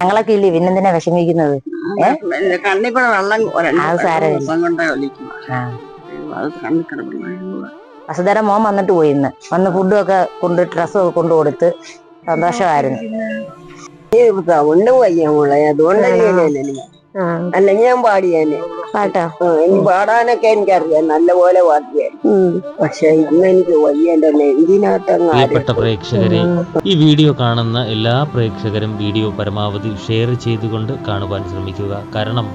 ഞങ്ങളൊക്കെ ഇല്ലേ? പിന്നെന്തിനാ വിഷമിക്കുന്നത്? കണ്ണിക്കൂടെ വെള്ളം കൊണ്ടേ വസുധര മോൻ വന്നിട്ട് പോയി ഇന്ന്. വന്ന് ഫുഡും ഒക്കെ കൊണ്ട് ഡ്രസ്സും ഒക്കെ കൊണ്ടു കൊടുത്ത് സന്തോഷമായിരുന്നു. സൗണ്ട് വയ്യ മോളെ. അതുകൊണ്ട് അല്ലെങ്കിൽ ഞാൻ പാടിയാനെ. പാട്ടോ? പാടാനൊക്കെ എനിക്കറിയാം. നല്ലപോലെ പാടിയാൻ പക്ഷെ ഇന്ന് എനിക്ക് വയ്യ എന്റെ പ്രേക്ഷകരെ ഈ വീഡിയോ കാണുന്ന എല്ലാ പ്രേക്ഷകരും വീഡിയോ പരമാവധി ഷെയർ ചെയ്തുകൊണ്ട് കാണുവാൻ ശ്രമിക്കുക. കാരണം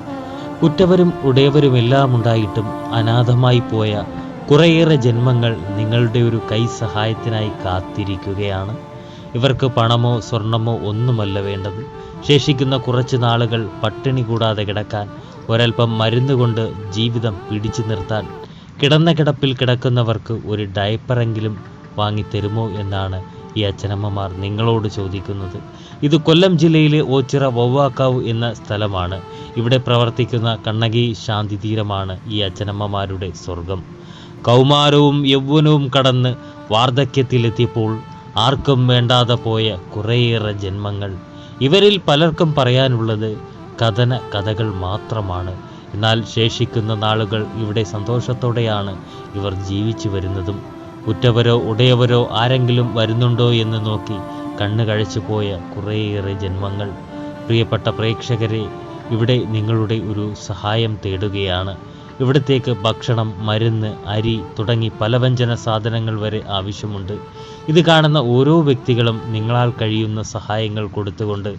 ഉറ്റവരും ഉടയവരും എല്ലാം ഉണ്ടായിട്ടും അനാഥമായി പോയ കുറേയേറെ ജന്മങ്ങൾ നിങ്ങളുടെ ഒരു കൈ സഹായത്തിനായി കാത്തിരിക്കുകയാണ്. ഇവർക്ക് പണമോ സ്വർണമോ ഒന്നുമല്ല വേണ്ടത്. ശേഷിക്കുന്ന കുറച്ച് നാളുകൾ പട്ടിണി കൂടാതെ കിടക്കാൻ ഒരൽപ്പം മരുന്നുകൊണ്ട് ജീവിതം പിടിച്ചു നിർത്താൻ കിടന്ന കിടപ്പിൽ കിടക്കുന്നവർക്ക് ഒരു ഡയപ്പറെങ്കിലും വാങ്ങിത്തരുമോ എന്നാണ് ഈ അച്ഛനമ്മമാർ നിങ്ങളോട് ചോദിക്കുന്നത്. ഇത് കൊല്ലം ജില്ലയിലെ ഓച്ചിറ വവ്വാക്കാവ് എന്ന സ്ഥലമാണ്. ഇവിടെ പ്രവർത്തിക്കുന്ന കണ്ണകി ശാന്തി തീരമാണ് ഈ അച്ഛനമ്മമാരുടെ സ്വർഗം. കൗമാരവും യൗവനവും കടന്ന് വാർദ്ധക്യത്തിലെത്തിയപ്പോൾ ആർക്കും വേണ്ടാതെ പോയ കുറേയേറെ ജന്മങ്ങൾ. ഇവരിൽ പലർക്കും പറയാനുള്ളത് കഥന കഥകൾ മാത്രമാണ്. എന്നാൽ ശേഷിക്കുന്ന നാളുകൾ ഇവിടെ സന്തോഷത്തോടെയാണ് ഇവർ ജീവിച്ചു വരുന്നതും. ഉറ്റവരോ ഉടയവരോ ആരെങ്കിലും വരുന്നുണ്ടോ എന്ന് നോക്കി കണ്ണു കഴിച്ചു പോയ കുറേയേറെ ജന്മങ്ങൾ. പ്രിയപ്പെട്ട പ്രേക്ഷകരെ ഇവിടെ നിങ്ങളുടെ ഒരു സഹായം തേടുകയാണ്. ഇവിടത്തേക്ക് ഭക്ഷണം മരുന്ന് അരി തുടങ്ങി പലവ്യഞ്ജന സാധനങ്ങൾ വരെ ആവശ്യമുണ്ട്. ഇത് കാണുന്ന ഓരോ വ്യക്തികളും നിങ്ങളാൽ കഴിയുന്ന സഹായങ്ങൾ കൊടുത്തുകൊണ്ട്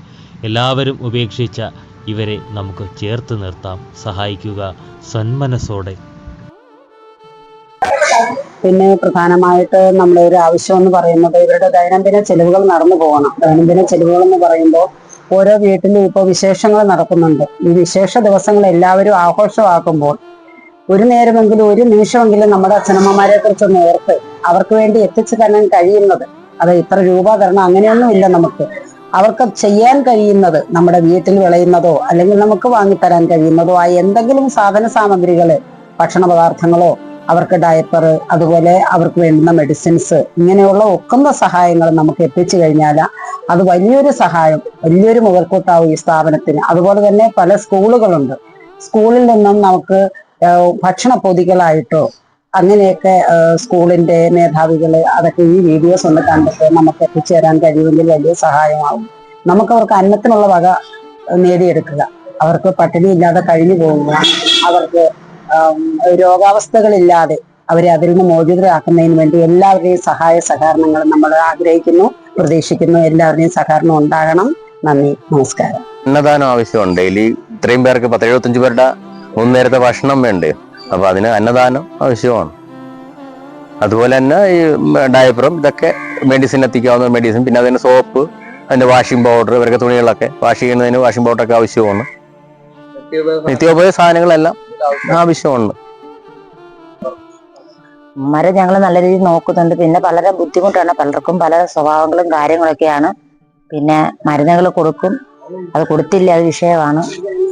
എല്ലാവരും ഉപേക്ഷിച്ച ഇവരെ നമുക്ക് ചേർത്ത് നിർത്താം. സഹായിക്കുക സന്മനസ്സോടെ. പിന്നെ പ്രധാനമായിട്ട് നമ്മുടെ ഒരു ആവശ്യം എന്ന് പറയുന്നത് ഇവരുടെ ദൈനംദിന ചെലവുകൾ നടന്നു പോകണം. ദൈനംദിന ചെലവുകൾ എന്ന് പറയുമ്പോൾ ഓരോ വീട്ടിലും ഇപ്പോൾ വിശേഷങ്ങൾ നടക്കുന്നുണ്ട്. ഈ വിശേഷ ദിവസങ്ങൾ എല്ലാവരും ആഘോഷമാക്കുമ്പോൾ ഒരു നേരമെങ്കിലും ഒരു നിമിഷമെങ്കിലും നമ്മുടെ അച്ഛനമ്മമാരെ കുറിച്ചൊന്ന് ഓർത്ത് അവർക്ക് വേണ്ടി എത്തിച്ചു തരാൻ കഴിയുന്നത്. അത് ഇത്ര രൂപ തരണം അങ്ങനെയൊന്നും ഇല്ല നമുക്ക്. അവർക്ക് ചെയ്യാൻ കഴിയുന്നത് നമ്മുടെ വീട്ടിൽ വിളയുന്നതോ അല്ലെങ്കിൽ നമുക്ക് വാങ്ങിത്തരാൻ കഴിയുന്നതോ ആ എന്തെങ്കിലും സാധന സാമഗ്രികൾ ഭക്ഷണ പദാർത്ഥങ്ങളോ അവർക്ക് ഡയപ്പർ അതുപോലെ അവർക്ക് വേണ്ടുന്ന മെഡിസിൻസ് ഇങ്ങനെയുള്ള ഒക്കുന്ന സഹായങ്ങൾ നമുക്ക് എത്തിച്ചു കഴിഞ്ഞാൽ അത് വലിയൊരു സഹായം വലിയൊരു മുതൽക്കൂട്ടാവും ഈ സ്ഥാപനത്തിന്. അതുപോലെ തന്നെ പല സ്കൂളുകളുണ്ട്. സ്കൂളിൽ നിന്നും നമുക്ക് ഭക്ഷണ പൊതികളായിട്ടോ അങ്ങനെയൊക്കെ സ്കൂളിന്റെ മേധാവികൾ അതൊക്കെ ഈ വീഡിയോസ് ഒന്ന് കണ്ടിട്ട് നമുക്ക് എത്തിച്ചേരാൻ കഴിയുമെങ്കിൽ വലിയ സഹായമാവും. നമുക്ക് അവർക്ക് അന്നത്തിനുള്ള വക നേടിയെടുക്കുക. അവർക്ക് പട്ടിണി ഇല്ലാതെ കഴിഞ്ഞു പോകുക അവർക്ക് രോഗാവസ്ഥകളില്ലാതെ അവരെ അതിൽ നിന്ന് മോചിതരാക്കുന്നതിന് വേണ്ടി എല്ലാവരുടെയും സഹായ സഹകരണങ്ങൾ നമ്മൾ ആഗ്രഹിക്കുന്നു പ്രതീക്ഷിക്കുന്നു. എല്ലാവരുടെയും സഹകരണം ഉണ്ടാകണം. നന്ദി. നമസ്കാരം. അന്നദാനം ആവശ്യമുണ്ട്. ഇത്രയും പേർക്ക് പത്ത് എഴുപത്തഞ്ച് പേരുടെ മൂന്ന് നേരത്തെ ഭക്ഷണം വേണ്ടേ? അപ്പൊ അതിന് അന്നദാനം ആവശ്യമാണ്. അതുപോലെ തന്നെ ഈ ഡയപ്പറും ഇതൊക്കെ മെഡിസിൻ എത്തിക്കാവുന്ന മെഡിസിൻ പിന്നെ അതിന് സോപ്പ് അതിന്റെ വാഷിംഗ് പൗഡർ ഇവരൊക്കെ തുണികളൊക്കെ വാഷ് ചെയ്യുന്നതിന് വാഷിംഗ് പൗഡറൊക്കെ ആവശ്യമാണ്. നിത്യോപയോഗ സാധനങ്ങളെല്ലാം ആവശ്യമുണ്ട് മരം ഞങ്ങൾ നല്ല രീതിയിൽ നോക്കുന്നുണ്ട്. പിന്നെ വളരെ ബുദ്ധിമുട്ടാണ്. പലർക്കും പല സ്വഭാവങ്ങളും കാര്യങ്ങളൊക്കെയാണ്. പിന്നെ മരുന്നുകൾ കൊടുക്കും. അത് കൊടുത്തില്ല അത് വിഷയമാണ്.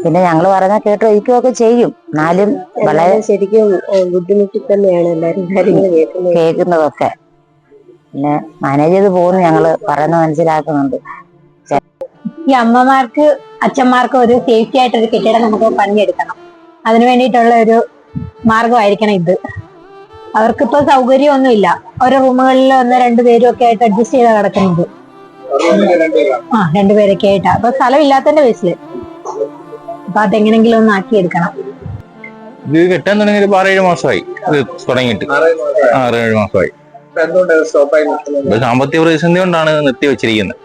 പിന്നെ ഞങ്ങൾ പറഞ്ഞാൽ കേട്ട് വയ്ക്കുകയൊക്കെ ചെയ്യും. എന്നാലും വളരെ ശരിക്കും ബുദ്ധിമുട്ടി തന്നെയാണ് എല്ലാവരും കേൾക്കുന്നതൊക്കെ. പിന്നെ മാനേജ് ചെയ്ത് പോകുന്നു ഞങ്ങൾ. പറയുന്നത് മനസ്സിലാക്കുന്നുണ്ട്. ഈ അമ്മമാർക്ക് അച്ഛന്മാർക്ക് ഒരു സേഫ്റ്റി ആയിട്ട് ഒരു കെട്ടിടം നമുക്ക് പണിയെടുക്കണം. അതിനു വേണ്ടിയിട്ടുള്ള ഒരു മാർഗമായിരിക്കണം ഇത്. അവർക്കിപ്പോ സൗകര്യമൊന്നുമില്ല. ഓരോ റൂമുകളിൽ ഒന്ന് രണ്ട് പേരും ഒക്കെ ആയിട്ട് അഡ്ജസ്റ്റ് ചെയ്താ കിടക്കുന്നത് ആ രണ്ടുപേരൊക്കെ ആയിട്ടാ. അപ്പൊ സ്ഥലമില്ലാത്തതിന്റെ ബേസിൽ അപ്പൊ അതെങ്ങനെങ്കിലും ഒന്ന് ആക്കിയെടുക്കണം ഇത് കെട്ടാൻ തുടങ്ങി ഒരു ആറേഴ് മാസമായി. ഇത് തുടങ്ങിയിട്ട്. ആറേഴ് മാസമായി. സാമ്പത്തിക പ്രതിസന്ധി കൊണ്ടാണ് നിർത്തി വെച്ചിരിക്കുന്നത്.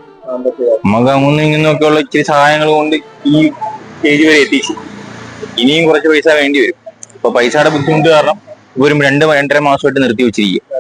നമുക്ക് അങ്ങൊന്നും ഇങ്ങനെയും ഒക്കെ ഉള്ള ഇച്ചിരി സഹായങ്ങൾ കൊണ്ട് ഈ സ്റ്റേജ് വരെ എത്തിച്ചു. ഇനിയും കുറച്ച് പൈസ വേണ്ടി വരും. ഇപ്പൊ പൈസയുടെ ബുദ്ധിമുട്ട് കാരണം ഇവരും രണ്ട് രണ്ടര മാസമായിട്ട് നിർത്തി വെച്ചിരിക്കുക